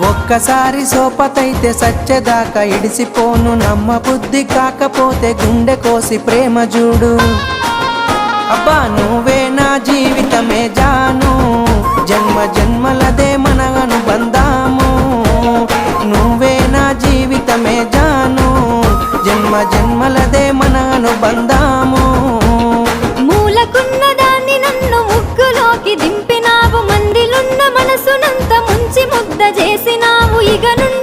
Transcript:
ఒక్కసారి సోపతైతే సచ్చేదాకా ఇడిసిపోను నమ్మ బుద్ధి కాకపోతే గుండె కోసి ప్రేమ చూడు. అబ్బా నువ్వే నా జీవితమే జాను. జన్మ జన్మలదే మన అనుబంధాము. నువ్వే నా జీవితమే జాను. జన్మ జన్మలదే మన అనుబంధాము. మూలకున్న దాన్ని నన్ను ముగ్గులోకి దింపి చేసినావు ఇగను